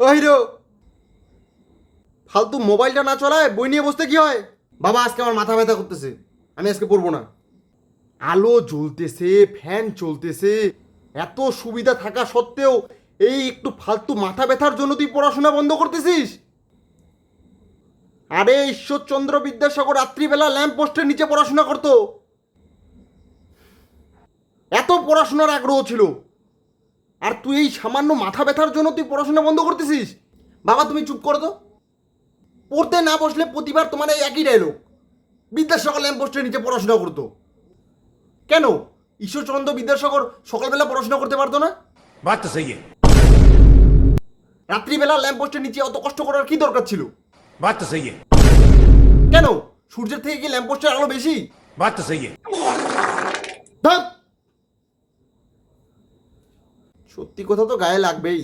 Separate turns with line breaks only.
ও hero. ফালতু মোবাইলটা না চলায় বই নিয়ে বসতে কি হয়? বাবা, আজকে আমার মাথা ব্যথা করতেছে। আমি আজকে পড়ব না। আলো জ্বলতেছে, ফ্যান চলতেছে। এত সুবিধা থাকা সত্ত্বেও এই একটু ফালতু মাথা ব্যথার জন্য তুই পড়াশোনা বন্ধ করতেছিস? আরে, ঈশ্বরচন্দ্র বিদ্যাসাগর রাত্রিবেলা ল্যাম্প পোস্টের নিচে পড়াশোনা করতো। এত পড়াশোনার আগ্রহ ছিল। আর তুই এই সামান্য মাথা ব্যথার জন্য তুই পড়াশোনা বন্ধ করতেছিস? বাবা তুমি চুপ করো তো। পড়তে না বসলে প্রতিবার তোমার এই একই ডায়লগ বিদ্যাসাগর ল্যাম্পোস্টের নিচে পড়াশোনা করতো। কেন? ঈশ্বরচন্দ্র বিদ্যাসাগর সকালবেলা পড়াশোনা করতে পারতো না?
বাচ্চা সেই
রাত্রিবেলা ল্যাম্পোস্টের নিচে অত কষ্ট করার কি দরকার ছিল?
বাচ্চা সেই
কেন? সূর্যের থেকে কি ল্যাম্পোস্টের আলো বেশি?
বাচ্চা
সেই সত্যি কথা তো গায়ে লাগবেই।